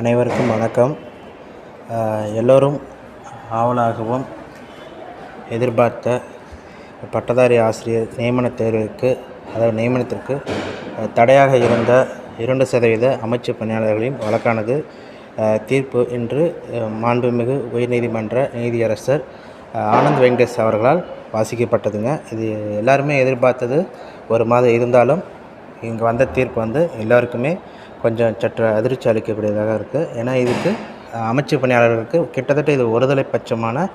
அனைவருக்கும் வணக்கம். எல்லோரும் ஆவலாகவும் எதிர்பார்த்த பட்டதாரி ஆசிரியர் நியமன தேர்விற்கு அதாவது நியமனத்திற்கு தடையாக இருந்த இரண்டு சதவீத அமைச்சு பணியாளர்களின் வழக்கானது தீர்ப்பு இன்று மாண்புமிகு உயர்நீதிமன்ற நீதியரசர் ஆனந்த் வெங்கடேஷ் அவர்களால் வாசிக்கப்பட்டதுங்க. இது எல்லாருமே எதிர்பார்த்தது ஒரு மாதம் இருந்தாலும் இங்கே வந்த தீர்ப்பு வந்து எல்லோருக்குமே கொஞ்சம் சற்று அதிர்ச்சி அளிக்கக்கூடியதாக இருக்குது ஏன்னா இதுக்கு அமைச்சு பணியாளர்களுக்கு கிட்டத்தட்ட இது ஒருதலை பட்சமான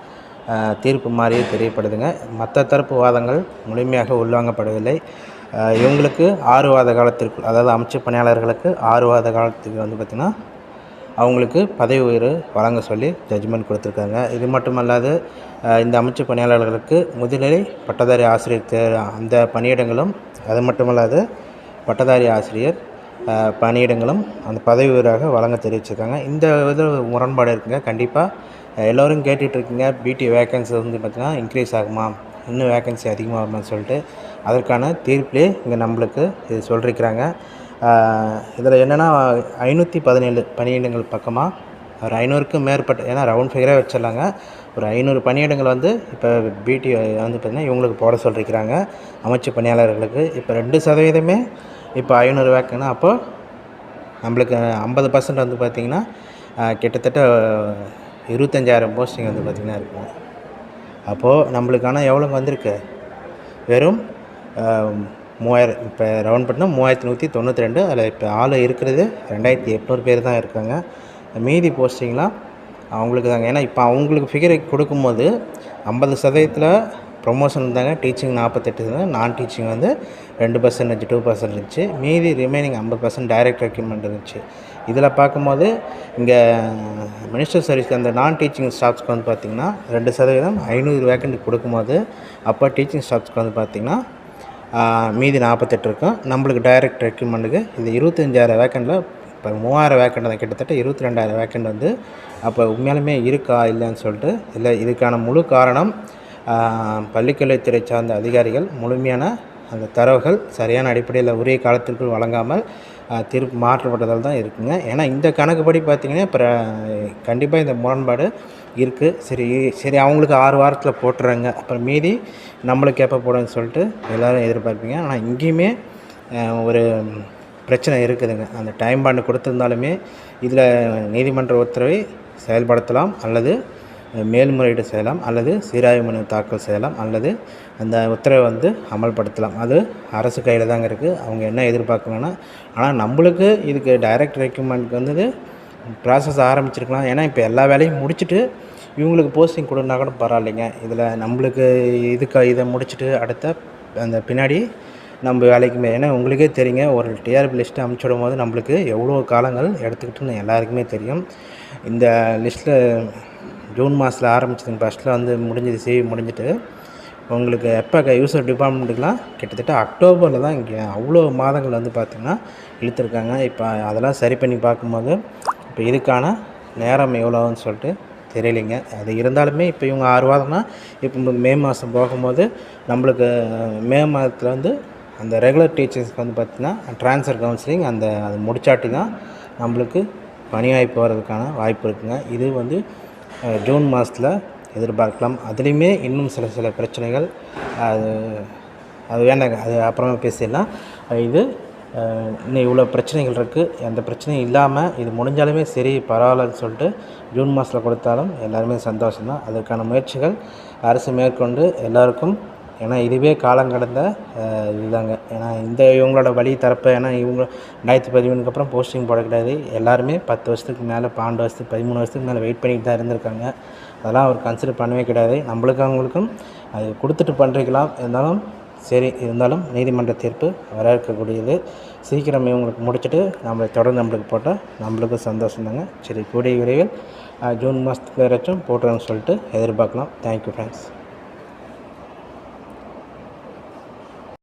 தீர்ப்பு மாதிரியே தெரியப்படுதுங்க. மற்ற தரப்பு வாதங்கள் முழுமையாக உள்வாங்கப்படவில்லை இவங்களுக்கு ஆறு வாத காலத்திற்கு அதாவது அமைச்சு பணியாளர்களுக்கு ஆறு வாத காலத்துக்கு வந்து பார்த்திங்கன்னா அவங்களுக்கு பதவி உயர்வு வழங்க சொல்லி ஜட்ஜ்மெண்ட் கொடுத்துருக்காங்க. இது மட்டுமல்லாது இந்த அமைச்சு பணியாளர்களுக்கு முதுநிலை பட்டதாரி ஆசிரியர் தே அந்த பணியிடங்களும் அது மட்டுமல்லாது பட்டதாரி ஆசிரியர் பணியிடங்களும் அந்த பதவி உயர்வாக வழங்க தெரிவிச்சிருக்காங்க. இந்த இது முரண்பாடு இருக்குங்க. கண்டிப்பாக எல்லோரும் கேட்டுட்ருக்கீங்க பிடி வேக்கன்சி வந்து பார்த்திங்கன்னா இன்க்ரீஸ் ஆகுமா? இன்னும் வேக்கன்சி அதிகமாகுமான்னு சொல்லிட்டு அதற்கான தீர்ப்பிலே இங்கே நம்மளுக்கு இது சொல்லியிருக்கிறாங்க இதில் என்னென்னா ஐநூற்றி பதினேழு பணியிடங்கள் பக்கமாக ஒரு ஐநூறுக்கும் மேற்பட்ட ஏன்னா ரவுண்ட் ஃபிகரே வச்சிடலாங்க. ஒரு ஐநூறு பணியிடங்கள் வந்து இப்போ பிடி வந்து பார்த்திங்கன்னா இவங்களுக்கு போட சொல்லியிருக்கிறாங்க அமைச்சு பணியாளர்களுக்கு இப்போ ரெண்டு சதவீதமே இப்போ ஐநூறு வேக்குன்னா அப்போது நம்மளுக்கு ஐம்பது பர்சன்ட் வந்து பார்த்திங்கன்னா கிட்டத்தட்ட இருபத்தஞ்சாயிரம் போஸ்டிங் வந்து பார்த்திங்கன்னா இருக்கும். அப்போது நம்மளுக்கான எவ்வளோங்க வந்திருக்கு? வெறும் மூவாயிரம் இப்போ ரவுண்ட் பண்ணால் மூவாயிரத்தி நூற்றி தொண்ணூற்றி ரெண்டு அதில் இப்போ ஆள் இருக்கிறது ரெண்டாயிரத்தி எட்நூறு பேர் தான் இருக்காங்க. மீதி போஸ்டிங்லாம் அவங்களுக்கு தாங்க. ஏன்னா இப்போ அவங்களுக்கு ஃபிகரை கொடுக்கும்போது ஐம்பது சதவீதத்தில் ப்ரொமோஷன் இருந்தாங்க டீச்சிங் நாற்பத்தெட்டு இருந்தாங்க நான் டீச்சிங் வந்து ரெண்டு பர்சன்டேஜ் டூ பர்சன்ட் இருந்துச்சு. மீதி ரிமைனிங் ஐம்பது பர்சன்ட் டைரக்ட் ரெக்யூப்மெண்ட் இருந்துச்சு. இதில் பார்க்கும்போது இங்கே மினிஸ்டர் சர்வீஸ்க்கு அந்த நான் டீச்சிங் ஸ்டாஃப்ஸ்க்கு வந்து பார்த்திங்கன்னா ரெண்டு சதவீதம் ஐநூறு வேக்கண்ட் கொடுக்கும்போது அப்போ டீச்சிங் ஸ்டாஃப்ஸ்க்கு வந்து பார்த்திங்கன்னா மீதி நாற்பத்தெட்டு இருக்கும். நம்மளுக்கு டைரக்ட் ரெக்யூப்மெண்ட்டுக்கு இந்த இருபத்தஞ்சாயிரம் வேக்கண்டில் இப்போ மூவாயிரம் வேக்கண்ட் தான் கிட்டத்தட்ட இருபத்தி ரெண்டாயிரம் வேக்கண்ட் வந்து அப்போ உண்மையாலுமே இருக்கா இல்லைன்னு சொல்லிட்டு இல்லை இதுக்கான முழு காரணம் பள்ளிக்கல்வித்துறை சார்ந்த அதிகாரிகள் முழுமையான அந்த தரவுகள் சரியான அடிப்படையில் உரிய காலத்திற்குள் வழங்காமல் தீர்ப்பு மாற்றப்பட்டதால் தான் இருக்குங்க. ஏன்னா இந்த கணக்குப்படி பார்த்திங்கன்னா இப்போ கண்டிப்பாக இந்த முரண்பாடு இருக்குது சரி சரி அவங்களுக்கு ஆறு வாரத்தில் போட்டுறாங்க. அப்புறம் மீதி நம்மளுக்கு எப்போ போடுன்னு சொல்லிட்டு எல்லோரும் எதிர்பார்ப்பீங்க. ஆனால் இங்கேயுமே ஒரு பிரச்சனை இருக்குதுங்க. அந்த டைம் பாண்டு கொடுத்துருந்தாலுமே இதில் நீதிமன்ற உத்தரவை செயல்படுத்தலாம் அல்லது மேல்முறையீடு செய்யலாம் அல்லது சீராய்வு மனு தாக்கல் செய்யலாம் அல்லது அந்த உத்தரவை வந்து அமல்படுத்தலாம். அது அரசு கையில் தாங்க இருக்குது அவங்க என்ன எதிர்பார்க்குறாங்கன்னா ஆனால் நம்மளுக்கு இதுக்கு டைரக்ட் ரெக்யூப்மெண்ட்க்கு வந்து ப்ராசஸ் ஆரம்பிச்சிருக்கலாம். ஏன்னா இப்போ எல்லா வேலையும் முடிச்சுட்டு இவங்களுக்கு போஸ்டிங் கொடுனா கூட பரவாயில்லைங்க. இதில் நம்மளுக்கு இதுக்கு இதை முடிச்சுட்டு அடுத்த அந்த பின்னாடி நம்ம வேலைக்குமே ஏன்னா உங்களுக்கே தெரியுங்க. ஒரு டிஆர்பி லிஸ்ட்டு அமுச்சிடும் போது நம்மளுக்கு எவ்வளோ காலங்கள் எடுத்துக்கிட்டுன்னு எல்லாருக்குமே தெரியும். இந்த லிஸ்ட்டில் ஜூன் மாதத்தில் ஆரம்பிச்சதுங்க ஃபஸ்ட்டில் வந்து முடிஞ்சது சேவை முடிஞ்சிட்டு உங்களுக்கு எப்போ யூசர் டிபார்ட்மெண்ட்டுக்கெலாம் கிட்டத்தட்ட அக்டோபரில் தான் இங்கே அவ்வளோ மாதங்கள் வந்து பார்த்திங்கன்னா இழுத்துருக்காங்க. இப்போ அதெல்லாம் சரி பண்ணி பார்க்கும்போது இப்போ இதுக்கான நேரம் எவ்வளோன்னு சொல்லிட்டு தெரியலைங்க. அது இருந்தாலுமே இப்போ இவங்க ஆறு வாரம்னா இப்போ மே மாதம் போகும்போது நம்மளுக்கு மே மாதத்தில் வந்து அந்த ரெகுலர் டீச்சர்ஸ்க்கு வந்து பார்த்திங்கன்னா ட்ரான்ஸ்ஃபர் கவுன்சிலிங் அந்த அது முடிச்சாட்டி தான் நம்மளுக்கு பணி வாய்ப்பு வர்றதுக்கான வாய்ப்பு இருக்குங்க. இது வந்து ஜூன் மாதத்தில் எதிர்பார்க்கலாம். அதுலேயுமே இன்னும் சில சில பிரச்சனைகள் அது அது வேண்டாங்க அது அப்புறமா பேசிடலாம். இது இன்னும் இவ்வளோ பிரச்சனைகள் இருக்குது எந்த பிரச்சனையும் இல்லாமல் இது முடிஞ்சாலுமே சரி பரவாயில்லன்னு சொல்லிட்டு ஜூன் மாதத்தில் கொடுத்தாலும் எல்லாருமே சந்தோஷம்தான். அதுக்கான முயற்சிகள் அரசு மேற்கொண்டு எல்லாருக்கும் ஏன்னா இதுவே காலம் கடந்த இதுதாங்க. ஏன்னா இந்த இவங்களோட வழி தரப்ப ஏன்னா இவங்க ரெண்டாயிரத்தி பதிமூணுக்கு அப்புறம் போஸ்டிங் போட கிடையாது. எல்லாருமே பத்து வருஷத்துக்கு மேலே பன்னெண்டு வருஷத்துக்கு பதிமூணு வருஷத்துக்கு மேலே வெயிட் பண்ணிட்டு தான் இருந்திருக்காங்க. அதெல்லாம் அவர் கன்சிடர் பண்ணவே கிடையாது. நம்மளுக்கு அவங்களுக்கும் அது கொடுத்துட்டு பண்ணுறீங்களாம் இருந்தாலும் சரி இருந்தாலும் நீதிமன்ற தீர்ப்பு வர இருக்கக்கூடியது சீக்கிரம் இவங்களுக்கு முடிச்சுட்டு நம்மளை தொடர்ந்து நம்மளுக்கு போட்டால் நம்மளுக்கும் சந்தோஷம் தாங்க. சரி கூடிய விரைவில் ஜூன் மாதத்துக்கு வரைச்சும் போட்டுறேன்னு சொல்லிட்டு எதிர்பார்க்கலாம். Thank you friends